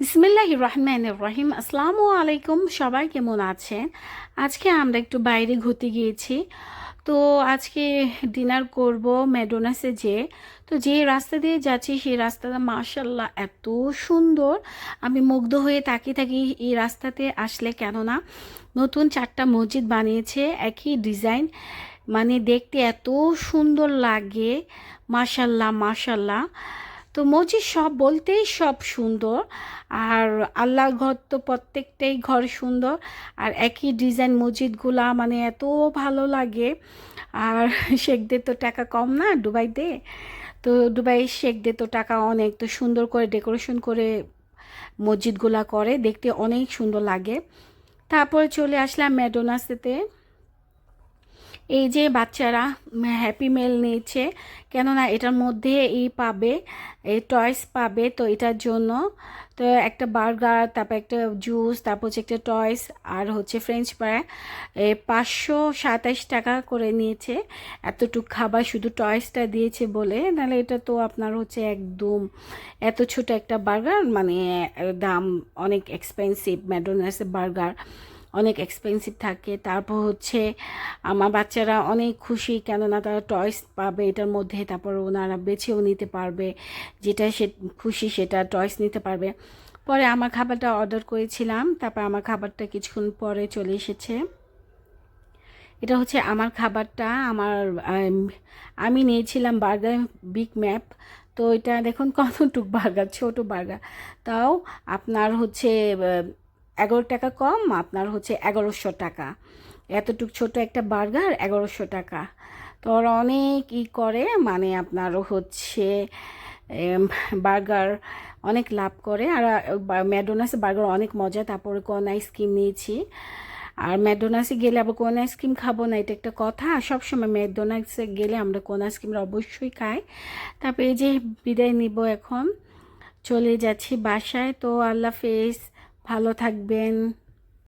বিসমিল্লাহ রহমান রহিম। আসসালামু আলাইকুম সবাই কেমন আছেন? আজকে আমরা একটু বাইরে ঘুরতে গিয়েছি। তো আজকে ডিনার করব ম্যাডোনাসে যে তো যে রাস্তা দিয়ে যাচ্ছি, সেই রাস্তাটা মার্শাল্লাহ এত সুন্দর। আমি মুগ্ধ হয়ে তাকিয়ে থাকি এই রাস্তাতে আসলে কেননা নতুন চারটা মসজিদ বানিয়েছে, একই ডিজাইন। মানে দেখতে এত সুন্দর লাগে। মাশাল্লাহ মাশাল্লাহ তো মসজিদ সব বলতেই সব সুন্দর, আর আল্লাহর ঘর তো প্রত্যেকটাই ঘর সুন্দর, আর একই ডিজাইন মসজিদগুলা মানে এত ভালো লাগে। আর শেখদের তো টাকা কম না দুবাইতে, তো দুবাই শেখদের তো টাকা অনেক, তো সুন্দর করে ডেকোরেশন করে মসজিদগুলা করে, দেখতে অনেক সুন্দর লাগে। তারপরে চলে আসলাম ম্যাডোনাসেতে এই যে বাচ্চারা হ্যাপি মেল নিয়েছে, কেননা এটার মধ্যে এই পাবে এই টয়স পাবে, তো এটার জন্য, তো একটা বার্গার তারপর একটা জুস তারপর হচ্ছে একটা টয়স আর হচ্ছে ফ্রেঞ্চ ফ্রাই পাঁচশো সাতাশ টাকা করে নিয়েছে, এতটুকু খাবার শুধু টয়েসটা দিয়েছে বলে, নাহলে এটা তো আপনার হচ্ছে একদম এত ছোট একটা বার্গার মানে দাম অনেক এক্সপেন্সিভ ম্যাডোনাসের বার্গার অনেক এক্সপেন্সিভ থাকে। তারপর হচ্ছে আমার বাচ্চারা অনেক খুশি কেননা তারা টয়স পাবে এটার মধ্যে, তারপর ওনারা বেছেও নিতে পারবে। যেটা সে খুশি সেটা টয়স নিতে পারবে। পরে আমার খাবারটা অর্ডার করেছিলাম, তারপর আমার খাবারটা কিছুক্ষণ পরে চলে এসেছে। এটা হচ্ছে আমার খাবারটা, আমার, আমি নিয়েছিলাম বার্গার বিগ ম্যাপ তো এটা দেখুন কতটুক বার্গার, ছোট বার্গার। তাও আপনার হচ্ছে এগারো টাকা কম, আপনার হচ্ছে এগারোশো টাকা। এতটুক ছোট একটা বার্গার, এগারোশো টাকা। তো ওরা অনেক ই করে মানে আপনার হচ্ছে বার্গার অনেক লাভ করে। আর ম্যাডোনাসে বার্গার অনেক মজা, তারপরে কোন আইসক্রিম নিয়েছি। আর ম্যাডোনাসে গেলে আবার কোন আইসক্রিম খাব না, এটা একটা কথা। সবসময় ম্যাডোনাসে গেলে আমরা কোন আইসক্রিমটা অবশ্যই খাই। তারপরে এই যে বিদায় নিব এখন, চলে যাচ্ছি বাসায়। তো আল্লাহ ফেস ভালো থাকবেন।